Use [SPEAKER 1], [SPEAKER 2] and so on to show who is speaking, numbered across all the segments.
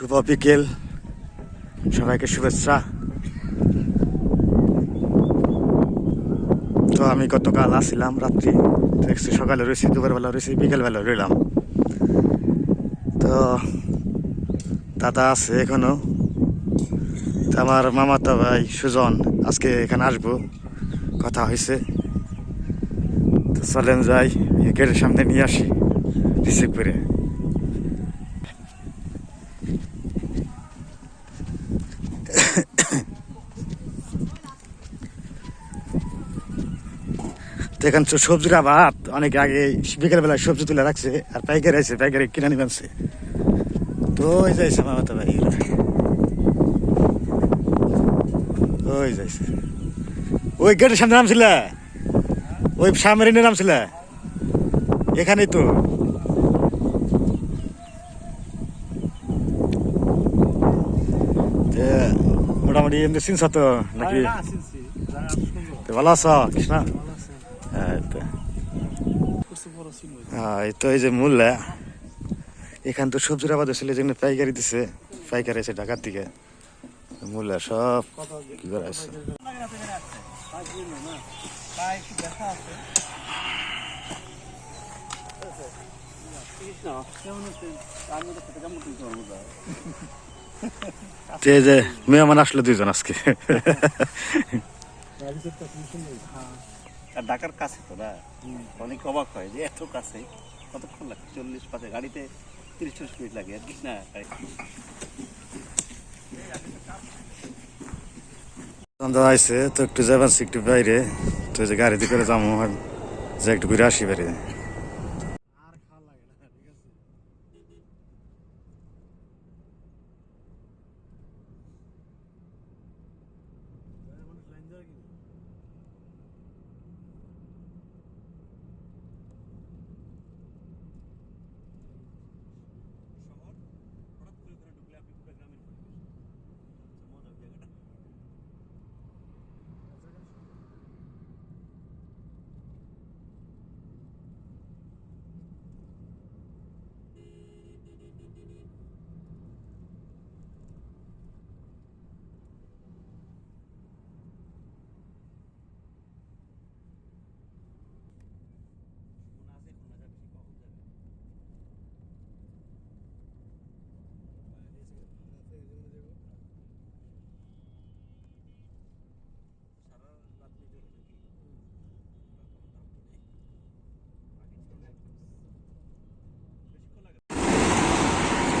[SPEAKER 1] শুভ বিকেল। সবাইকে শুভেচ্ছা। তো আমি গতকাল আসছিলাম রাত্রি। দেখছি সকালে রয়েছি, দুপুরবেলা রয়েছি, বিকেলবেলা রইলাম। তো দাদা আছে এখনও। তো আমার মামাতো ভাই সুজন আজকে এখানে আসব। কথা হয়েছে। তো চলেন যাই, গেটের সামনে নিয়ে আসি, রিসিভ করে। এখানে সবজির আবাদ অনেক আগে বিকেলবেলায় সবজি তুলে রাখছে আর পাইকারি আছে পাইকারি কিনে নিবে আনছে। তো ওই যাইছে মামা তো ভাই ওই যাইছে ওই গেটের সামনে নামছিল? ওই সামরিনে নামছিল? এখানেই তো। মোটামুটি এমনি চিনছ তো নাকি? ভালো আছো কৃষ্ণা? হ্যাঁ এই তো এই যে এখান তো সবজির আবাদ ছিল যেখানে পাইকারি দিছে, পাইকারি আছে ঢাকার দিকে। মূল্যা সব কি করে আছে মেহমান আসলো দুইজন আজকে।
[SPEAKER 2] আর ঢাকার কাছে তো না? অনেক অবাক হয় যে এত কাছে। কতক্ষণ লাগে? চল্লিশ পাঁচে গাড়িতে তিরিশ চল্লিশ মিনিট লাগে আর কি না?
[SPEAKER 1] সন্ধ্যা আইসে তো একটু যাবেন একটু বাইরে। তো এই যে গাড়িতে করে যাব আর যে একটু ঘুরে আসি বাইরে।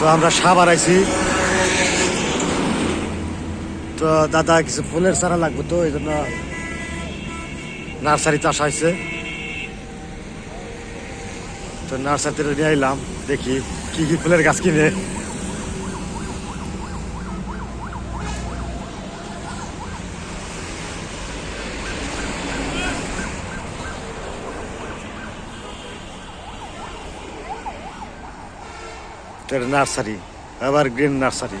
[SPEAKER 1] তো আমরা সাবার আইছি তো দাদা কিছু ফুলের চারা লাগবে তো, এই জন্য নার্সারি চাষ হয়েছে। তো নার্সারিতে নিয়ে আইলাম, দেখি কি কি ফুলের গাছ কিনে। তো এটা নার্সারি।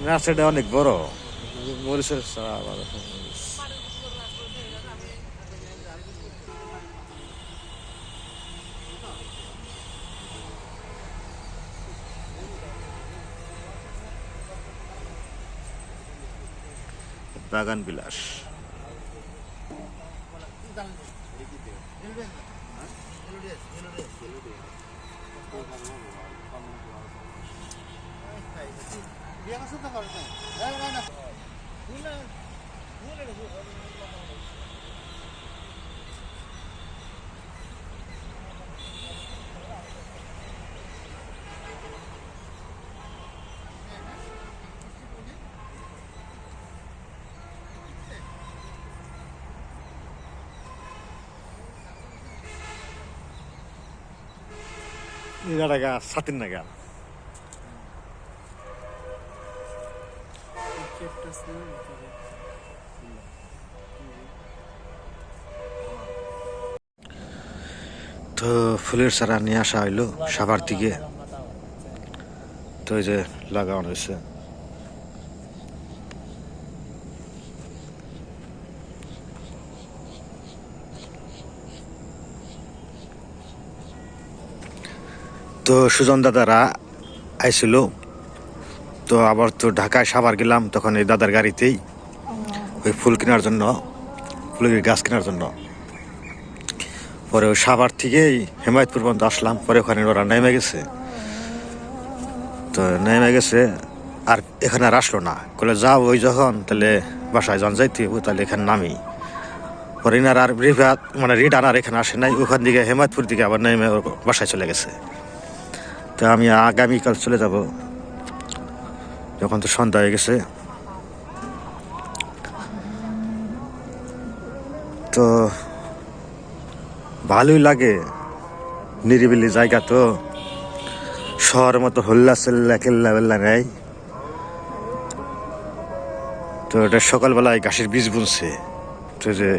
[SPEAKER 1] নার্সারিটা অনেক বড়। মরিচের চারা আবার আছে। বাগান বিলাস এই তো ফুলের চারা নিয়ে আসা হইল সাবার দিকে। তো এই যে লাগানো হয়েছে তো সুজন দাদারা আইছিল। তো আবার তো ঢাকায় সাবার গেলাম তখন এই দাদার গাড়িতেই। ওই ফুল কেনার জন্য ফুলের গাছ কেনার জন্য। পরে ওই সাভার থেকেই হেমায়তপুর পর্যন্ত আসলাম পরে ওখানে ওরা নেমে গেছে। তো নেমে গেছে আর এখানে আর আসলো না। বলে যাও ওই যখন তাহলে বাসায় যখন যাইতে তাহলে এখানে নামি। পরে ইনার আর রিভাত মানে রিটার্ন আর এখানে আসে নাই ওখান দিকে হেমায়তপুর দিকে আবার নেমে বাসায় চলে গেছে। তো আমি আগামীকাল চলে যাব। যখন তো সন্ধ্যা হয়ে গেছে। তো ভালোই লাগে। নিরিবিলি জায়গা তো। শহরের মতো হল্লা চেল্লা কেল্লা বেল্লা নেই। তো এটা সকালবেলায় ঘাসের বীজ বুনছে। তো যে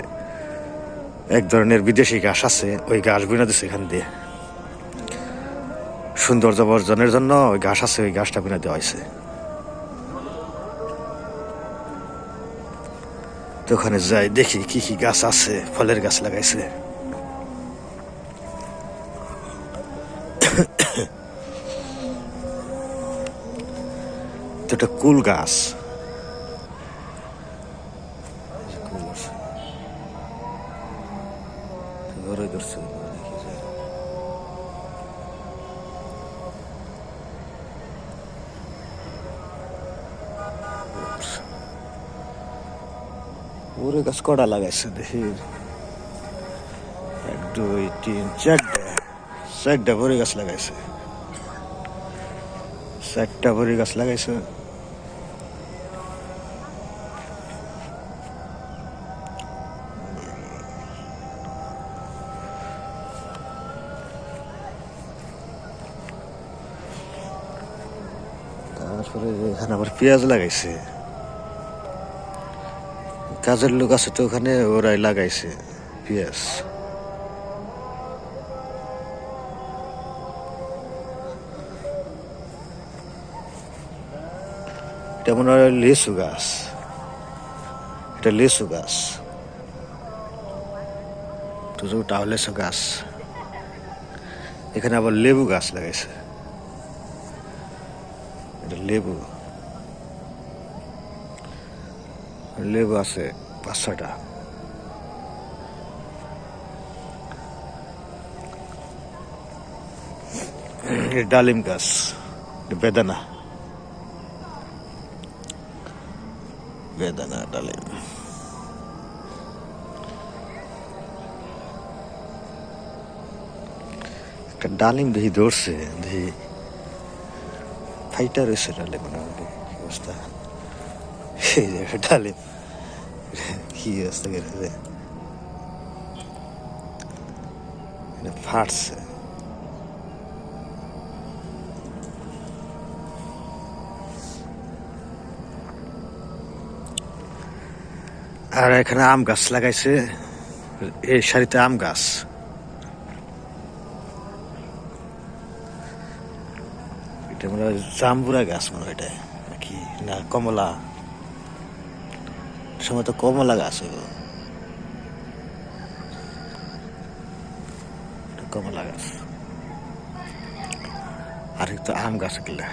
[SPEAKER 1] এক ধরনের বিদেশি ঘাস আছে, ওই ঘাস বুনে দিচ্ছে এখান দিয়ে। সৌন্দর্য বর্জনের জন্য ওই ঘাস আছে, ওই ঘাসটা বুনে দেওয়া হয়েছে। তো ওখানে যাই দেখি কি কি গাছ আছে ফলের গাছ লাগাইছে। তো এটা কুল গাছ ঘরে ধরছে, ওরে গাছ কটা লাগাইছে দেখি। এক, দুই, তিন, চারটা। চারটা বড়ি গাছ লাগাইছে। চারটা বড়ি গাছ লাগাইছে। তারপরে এখানে আবার পেঁয়াজ লাগাইছে। কাজের লোক আছে তো ওখানে, ওরাই লাগাইছে পেঁয়াজ। এটা মনে হয় লিচু গাছ। এটা লিচু গাছ। তো ওটা লিচু গাছ। এখানে আবার লেবু গাছ লাগাইছে। এটা লেবু। লেবু আছে পাঁচ ছয়টা এটা ডালিম গাছ এটা বেদানা বেদানা ডালিম একটা ডালিম দেখি ধরছে দেখি ফাইটার রয়েছে ডালিম মোটামুটি কি অবস্থা এই যে একটা ডালিম কি অবস্থা ফাটছে। আর এখানে আম গাছ লাগাইছে। এই সারিতে আম গাছ। এটা মনে হয় জাম্বুরা গাছ মনে হয় এটা, নাকি না কমলা? সময় তো কমলা গাছ হইব এটা কমলা গাছ আর তো আম গাছ গেলে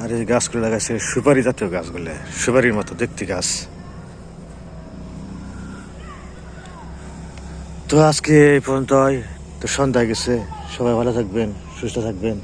[SPEAKER 1] আর এই গাছগুলো লাগাইছে সুপারি জাতীয় গাছগুলো, সুপারির মতো দেখতে গাছ। তো আজকে এই পর্যন্তই। তো সন্ধ্যা গেছে। সবাই ভালো থাকবেন সুস্থ থাকবেন।